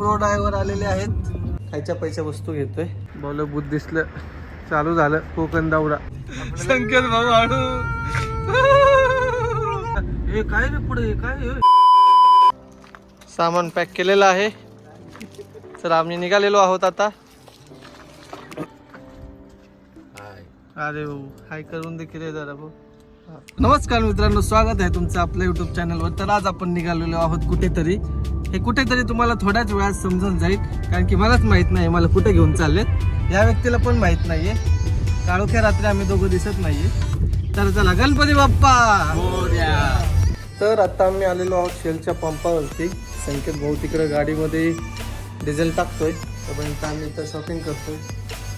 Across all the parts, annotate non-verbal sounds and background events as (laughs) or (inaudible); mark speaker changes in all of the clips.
Speaker 1: Pro driver आलेले आहेत. खायच्या पैशा वस्तू घेतोय. बोल बुद्ध दिसलं. चालू झालं. कोकण दौरा संकेत भाऊ हे काय रे पुढे? हे काय? सामान पॅक केलेलं आहे. तर आम्ही निघालेलो आहोत आता. अरे भाऊ हाय करून देखील रे जरा भाऊ. नमस्कार मित्रांनो स्वागत आहे तुमचं आपल्या युट्यूब चॅनलवर तर आज आपण निघालेलो आहोत कुठेतरी. हे कुठेतरी तुम्हाला थोड्याच वेळात समजून जाईल कारण की मलाच माहीत नाही मला कुठे घेऊन चाललेत. या व्यक्तीला पण माहीत नाहीये. काळोख्या रात्री आम्ही दोघं दिसत नाहीये. तर चला गणपती बाप्पा! तर आता आम्ही आलेलो आहोत शेलच्या पंपावरती. संकेत भाऊ तिकडे गाडीमध्ये डिझेल टाकतोय. तोपर्यंत आम्ही इथं शॉपिंग करतोय.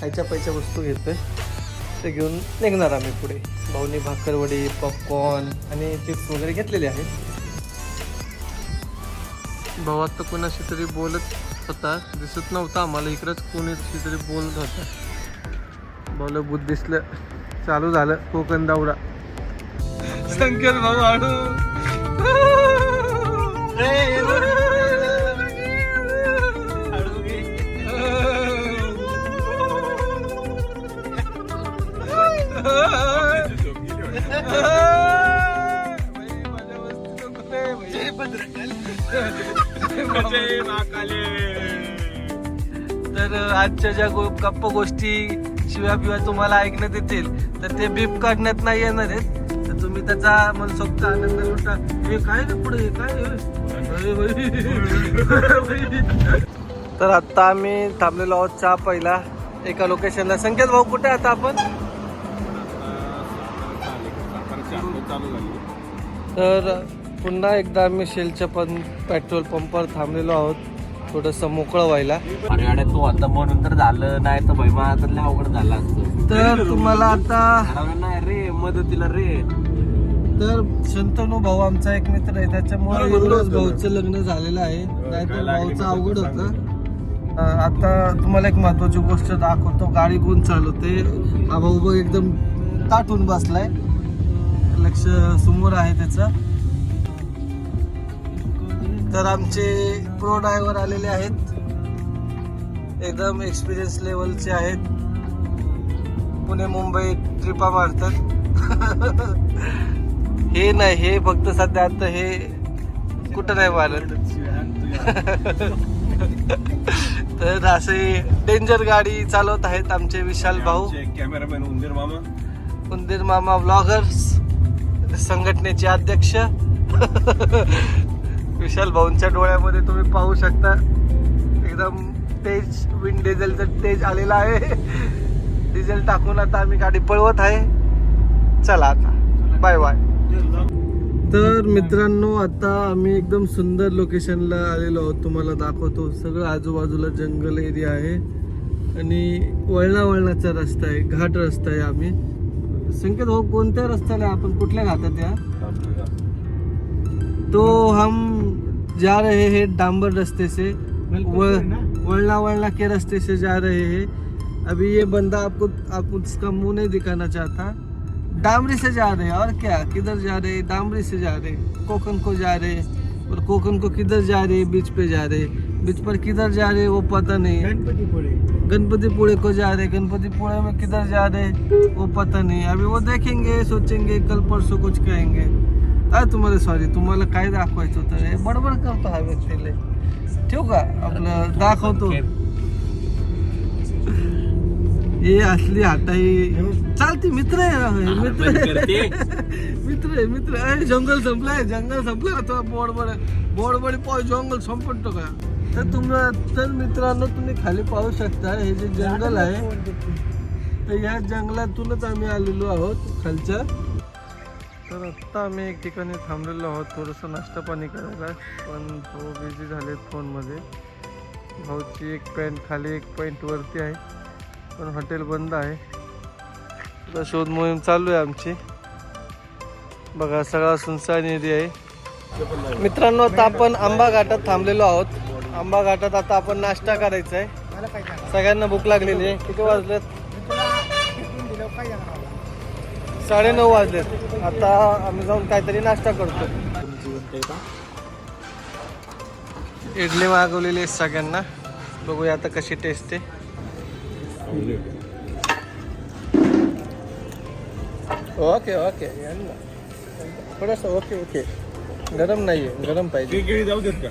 Speaker 1: खायच्या पैच्या वस्तू घेतोय. ते घेऊन निघणार आम्ही पुढे. भाऊनी भाकरवडी पॉपकॉर्न आणि चिप्स वगैरे घेतलेले आहेत. भावात तर कोणाशी तरी बोलत होता दिसत नव्हता आम्हाला इकडंच कोणीशी तरी बोलत होता भाऊला बुद्ध दिसलं चालू झालं कोकण दौरा संकेत भाऊ तर आजच्या ज्या गप्प गोष्टी शिव्या बिव्या तुम्हाला ऐकण्यात येतील तर ते बीप काढण्यात नाही येणार आहेत. तर तुम्ही त्याचा मनसोक्त आनंद लुटा. हे काय रे पुढे हे काय. तर आता आम्ही थांबलेलो आहोत चहा पहिला एका लोकेशनला संकेत भाऊ कुठे आता आपण? तर पुन्हा एकदा आम्ही शेलच्या पण पेट्रोल पंपवर थांबलेलो आहोत. थोडंसं मोकळं व्हायला.
Speaker 2: अरे तू आता म्हणून तर झालं नाही तर भैमा लय अवघड झाला असतं.
Speaker 1: तर तुम्हाला आता
Speaker 2: नाही रे मदतीला रे.
Speaker 1: तर शंतनू भाऊ आमचा एक मित्र आहे त्याच्यामुळे भाऊचं लग्न झालेलं आहे. नाहीतर भाऊचं अवघड होतं. आता तुम्हाला एक महत्वाची गोष्ट दाखवतो. गाडी कोण चालवते? हा भाऊ एकदम ताटून बसलाय. लक्ष समोर आहे त्याचं. तर आमचे प्रो ड्रायव्हर आलेले आहेत. एकदम एक्सपिरियन्स लेवलचे आहेत. पुणे मुंबई ट्रिपा मारतात. (laughs) हे नाही हे फक्त सध्या आता हे कुठं नाही मारत. (laughs) तर असे डेंजर गाडी चालवत आहेत आमचे विशाल भाऊ.
Speaker 3: कॅमेरामॅन उंदीर मामा.
Speaker 1: उंदीर मामा ब्लॉगर्स संघटनेचे अध्यक्ष. (laughs) विशाल भाऊंच्या डोळ्यामध्ये तुम्ही पाहू शकता. एकदम तेज विंड डिझेलचं तेज आलेला आहे. डिझेल टाकून आता आम्ही गाडी पळवत आहे. चला आता. बाय बाय तर मित्रांनो आता आम्ही एकदम सुंदर लोकेशनला आलेलो आहोत. तुम्हाला दाखवतो. सगळं आजूबाजूला जंगल एरिया आहे. आणि वळणा वळणाचा रस्ता आहे. घाट रस्ता आहे आम्ही. संकेत भाऊ कोणत्या रस्त्याला? आपण कुठल्या घाटात या तो हम जा रहे हैं डांबर रास्ते से वळना वळना के रास्ते से जा रहे हैं अभी ये बंदा आपको आपको उसका मुँह नहीं दिखाना चाहता डामरी से जा रहे हैं और क्या किधर जा रहे हैं डामरी से जा रहे हैं कोकन को जा रहे हैं और कोकन को किधर जा रहे हैं बीच पे जा रहे हैं बीच पर किधर जा रहे हैं वो पता नहीं है गणपतिपुळे को जा रहे हैं गणपतिपुळे में किधर जा रहे हैं वो पता नहीं अभी वो देखेंगे सोचेंगे कल परसों कुछ कहेंगे काय तुम्हाला सॉरी तुम्हाला काय दाखवायचं होतं हे बडबड करतो हा व्यक्तीले ठेवू का? आपलं दाखवतो. हे असली हाताई. चालती (laughs) मित्र आहे मित्र आहे. मित्र आहे मित्र आहे. जंगल संपलंय जंगल संपलं का तुला बोर्ड बोर्ड पाय जंगल संपतो का? तर तुम्हाला तर मित्रांनो तुम्ही खाली पाहू शकता हे जे जंगल आहे तर या जंगलातूनच आम्ही आलेलो आहोत खालच्या. तर आत्ता आम्ही एक ठिकाणी थांबलेलो आहोत थोडंसं नाश्ता पाणी करायला पण तो बिझी झाले फोनमध्ये. भाऊची एक पॅन्ट खाली एक पॉईंट वरती आहे पण हॉटेल बंद आहे. तर शोध मोहीम चालू आहे आमची. बघा सगळा सुनसान एरिया आहे. मित्रांनो आता आपण आंबा घाटात थांबलेलो आहोत. आंबा घाटात आता आपण नाश्ता करायचा आहे सगळ्यांना भूक लागलेली आहे. किती वाजलेत? साडेनऊ वाजलेत. आता आम्ही जाऊन काहीतरी नाश्ता करतो. इडली मागवलेली आहे सगळ्यांना. बघूया आता कशी टेस्ट आहे. ओके ओके थोडस ओके ओके गरम नाही आहे गरम पाहिजे.
Speaker 3: जाऊ देत का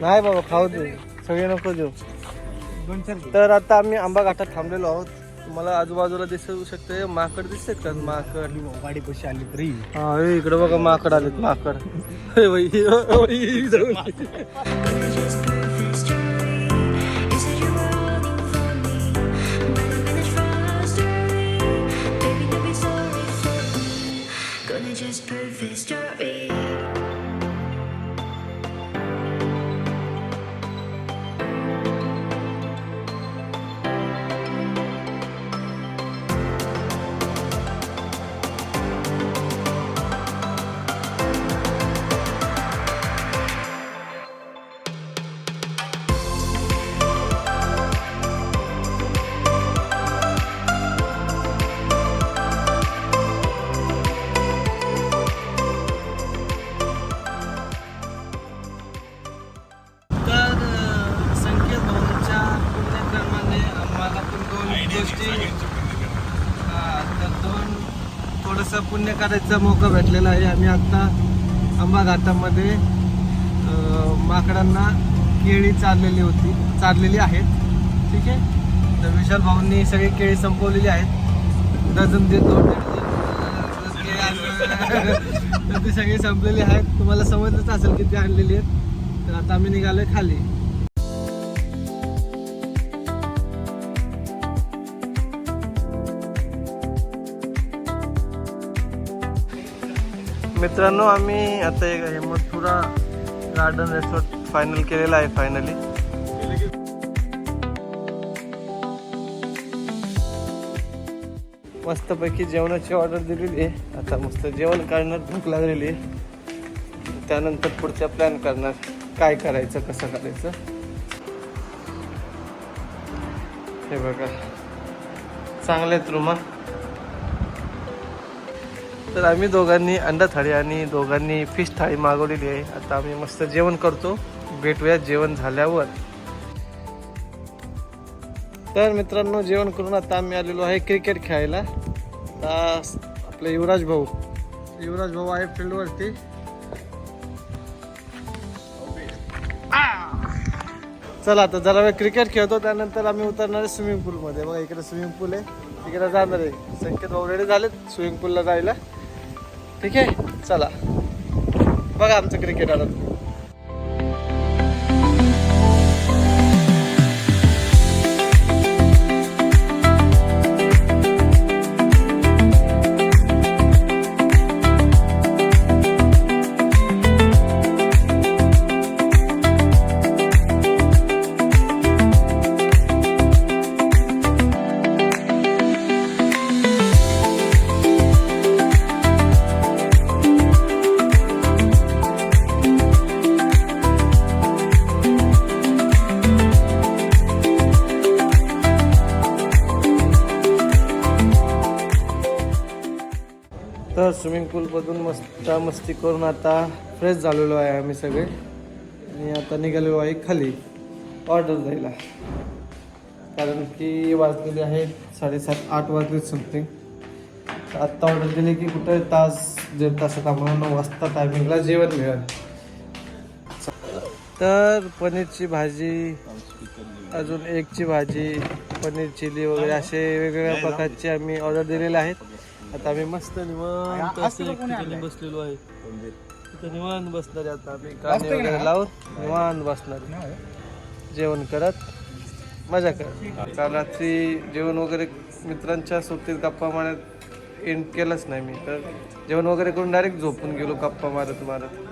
Speaker 1: नाही बाबा खाऊ दे. सगळे नको देऊ. तर आता आम्ही आंबा घाटात थांबलेलो आहोत. तुम्हाला आजूबाजूला दिसू शकते. माकड दिसतात का? माकड.
Speaker 3: गाडी कशी आली तरी.
Speaker 1: हा हे इकडे बघा माकड आलेत माकड. हे बाई, हे. गोष्टी त्यातून दोन थोडंसं पुण्य करायचा मौका भेटलेला आहे. आम्ही आत्ता आंबा घाटामध्ये माकडांना केळी चाललेली होती चाललेली आहेत. ठीक आहे? तर विशाल भाऊंनी सगळी केळी संपवलेली आहेत. डझन देतो (laughs) तर ती सगळी संपलेली आहेत. तुम्हाला समजलंच असेल किती आणलेली आहेत. तर आता आम्ही निघालोय खाली. मित्रांनो आम्ही आता एक हेमतपुरा गार्डन रेसॉर्ट फायनल केलेला आहे फायनली मस्तपैकी जेवणाची ऑर्डर दिलेली आहे. आता मस्त जेवण करणार भूक लागलेली आहे. त्यानंतर पुढचा प्लॅन करणार काय करायचं कसं करायचं. हे बघा. चांगले आहेत रुमा. तर आम्ही दोघांनी अंडा थाळी आणि दोघांनी फिश थाळी मागवलेली आहे. आता आम्ही मस्त जेवण करतो. भेटूया जेवण झाल्यावर. तर मित्रांनो जेवण करून आता आम्ही आलेलो आहे क्रिकेट खेळायला. आपले युवराज भाऊ. युवराज भाऊ आहे फील्डवरती चला आता जरा वेळ क्रिकेट खेळतो. त्यानंतर आम्ही उतरणार आहे स्विमिंग पूलमध्ये बघा इकडे स्विमिंग पूल आहे. तिकडे जाणार आहे. संकेत भाऊ रेडी झालेत स्विमिंग पूलला जायला. ठीक आहे? चला. बघा आमचं क्रिकेट आलं तर स्विमिंग पूलमधून मस्त मस्ती करून आता फ्रेश झालेलो आहे आम्ही सगळे. आणि आता निघालेलो आहे खाली ऑर्डर द्यायला. कारण की वाजलेले आहेत साडेसात आठ वाजले समथिंग आत्ता ऑर्डर दिली की कुठं तास दीड तासात आम्हाला नऊ वाजता टायमिंगला जेवण मिळेल. तर पनीरची भाजी अजून एकची भाजी पनीर चिली वगैरे असे वेगवेगळ्या प्रकारचे आम्ही ऑर्डर दिलेले आहेत. आता आम्ही मस्त निवांत असे एक ठिकाणी बसलेलो आहे. तिथं निवांत बसणार आहे आता आम्ही. गाणे वगैरे लावून निवांत बसणार आहे. जेवण करत मजा कर काल रात्री जेवण वगैरे मित्रांच्या सोबतीत गप्पा मारत एंड केलंच नाही मी. तर जेवण वगैरे करून डायरेक्ट झोपून गेलो गप्पा मारत मारत.